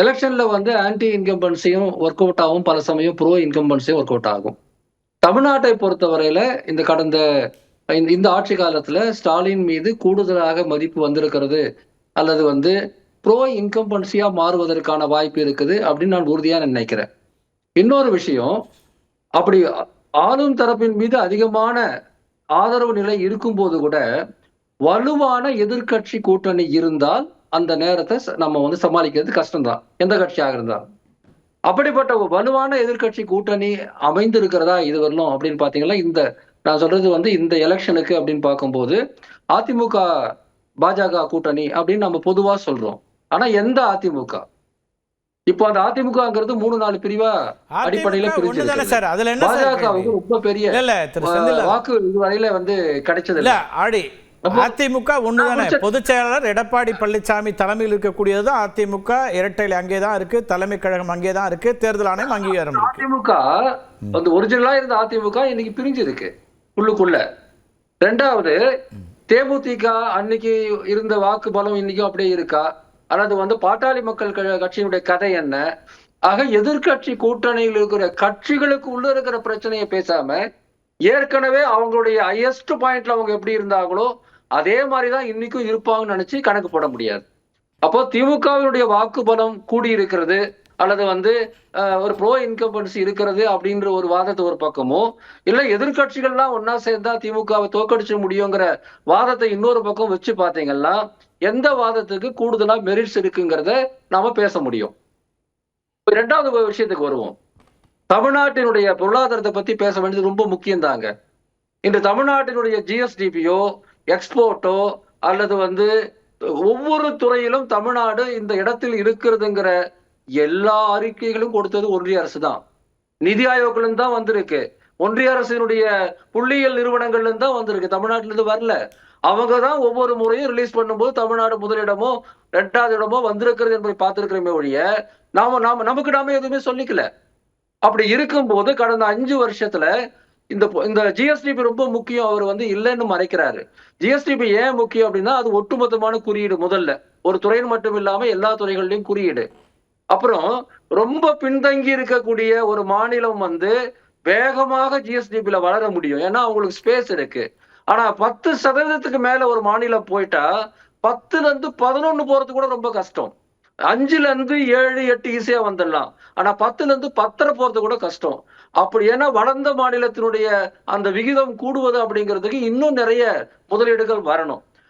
எலெக்ஷன்ல வந்து anti இன்கம்பன்சியும் work out ஆகும் பல சமயம் ப்ரோ இன்கம்பன்சியும் ஒர்க் அவுட் ஆகும். தமிழ்நாட்டை பொறுத்தவரையில இந்த கடந்த இந்த- ஆட்சி காலத்துல ஸ்டாலின் மீது கூடுதலாக மதிப்பு வந்திருக்கிறது அல்லது வந்து ப்ரோ இன்கம்பன்சியா மாறுவதற்கான வாய்ப்பு இருக்குது அப்படின்னு நான் உறுதியா நினைக்கிறேன். இன்னொரு விஷயம் அப்படி ஆளும் தரப்பின் மீது அதிகமான ஆதரவு நிலை இருக்கும்போது கூட வலுவான எதிர்க்கட்சி கூட்டணி இருந்தால் அந்த நேரத்தை நம்ம வந்து சமாளிக்கிறது கஷ்டம்தான். எந்த கட்சியாக இருந்தாலும். அப்படிப்பட்ட ஒரு வலுவான எதிர்க்கட்சி கூட்டணி அமைந்திருக்கிறதா இது வரலும் அப்படின்னு பாத்தீங்கன்னா இந்த நான் சொல்றது வந்து இந்த எலெக்ஷனுக்கு அப்படின்னு பார்க்கும்போது அதிமுக பாஜக கூட்டணி அப்படின்னு நம்ம பொதுவா சொல்றோம். ஆனா எந்த அதிமுக? இப்போ அந்த அதிமுகங்கிறது மூணு நாலு பிரிவா அடிப்படையில பிரிஞ்சு பாஜக? வந்து ரொம்ப பெரிய வாக்கு இதுவரையில வந்து கிடைச்சது இல்ல அதிமுக ஒண்ணுதானே பொதுச் செயலாளர் எடப்பாடி பழனிசாமி தலைமையில் இருக்கக்கூடியது அதிமுக. இரட்டையில் அங்கே தான் இருக்கு தலைமை கழகம் அங்கே தான் இருக்கு தேர்தல் ஆணையம் அங்கீகாரம் அதிமுக வந்து ஒரிஜினலா இருந்த அதிமுக இன்னைக்கு பிரிஞ்சு இருக்கு உள்ளுக்குள்ள. ரெண்டாவது தேமுதிக அன்னைக்கு இருந்த வாக்கு பலம் இன்னைக்கும் அப்படியே இருக்கா? அல்லது வந்து பாட்டாளி மக்கள் கட்சியினுடைய கதை என்ன? ஆக எதிர்க்கட்சி கூட்டணியில் இருக்கிற கட்சிகளுக்கு உள்ள இருக்கிற பிரச்சனையை பேசாம ஏற்கனவே அவங்களுடைய ஹையஸ்ட் பாயிண்ட்ல அவங்க எப்படி இருந்தாங்களோ அதே மாதிரிதான் இன்னைக்கும் இருப்பாங்கன்னு நினைச்சு கணக்கு போட முடியாது. அப்போ திமுகவினுடைய வாக்கு பலம் கூடி இருக்கிறது அல்லது வந்து ஒரு ப்ரோ இன்கம்பன்சி இருக்கிறது அப்படின்ற ஒரு வாதத்தை ஒரு பக்கமோ இல்லை எதிர்க்கட்சிகள்லாம் ஒன்னா சேர்ந்தா திமுகவை தோக்கடிச்ச முடியுங்கிற வாதத்தை இன்னொரு பக்கம் வச்சு பார்த்தீங்கன்னா எந்த வாதத்துக்கு கூடுதலா மெரிட்ஸ் இருக்குங்கிறத நாம பேச முடியும். ரெண்டாவது விஷயத்துக்கு வருவோம். தமிழ்நாட்டினுடைய பொருளாதாரத்தை பத்தி பேச வேண்டியது ரொம்ப முக்கியம் தாங்க இன்று தமிழ்நாட்டினுடைய ஜிஎஸ்டிபியோ எக்ஸ்போர்ட்டோ அல்லது வந்து ஒவ்வொரு துறையிலும் தமிழ்நாடு இந்த இடத்தில் இருக்கிறதுங்கிற எல்லா அறிக்கைகளும் கொடுத்தது ஒன்றிய அரசு தான் நிதி ஆயோக்ல தான் வந்திருக்கு. ஒன்றிய அரசினுடைய புள்ளியியல் நிறுவனங்கள்லேருந்து தான் வந்திருக்கு. தமிழ்நாட்டுல இருந்து வரல. அவங்க தான் ஒவ்வொரு முறையும் ரிலீஸ் பண்ணும்போது தமிழ்நாடு முதலிடமோ ரெண்டாவது இடமோ வந்திருக்கிறது என்பதை பார்த்திருக்கிறோமே ஒழிய நாம நாம நமக்கு நாம எதுவுமே சொல்லிக்கல. அப்படி இருக்கும்போது கடந்த அஞ்சு வருஷத்துல இந்த இந்த ஜிஎஸ்டிபி ரொம்ப முக்கியம் அவர் வந்து இல்லைன்னு மறைக்கிறாரு. ஜிஎஸ்டிபி ஏன் முக்கியம் அப்படின்னா அது ஒட்டுமொத்தமான குறியீடு முதல்ல. ஒரு துறையின் மட்டும் இல்லாம எல்லா துறைகள்லயும் குறியீடு. அப்புறம் ரொம்ப பின்தங்கி இருக்கக்கூடிய ஒரு மாநிலம் வந்து வேகமாக ஜிஎஸ்டிபில வளர முடியும். ஏன்னா அவங்களுக்கு ஸ்பேஸ் இருக்கு. ஆனா பத்து சதவீதத்துக்கு மேல ஒரு மாநிலம் போயிட்டா பத்துல இருந்து பதினொன்னு போறது கூட ரொம்ப கஷ்டம். அஞ்சுல இருந்து ஏழு எட்டு ஈஸியா வந்துடலாம். ஆனா பத்துல இருந்து பத்தரை போறது கூட கஷ்டம். அப்படி ஏன்னா வளர்ந்த மாநிலத்தினுடைய அந்த விகிதம் கூடுவது அப்படிங்கிறதுக்கு இன்னும் நிறைய முதலீடுகள் வரணும்.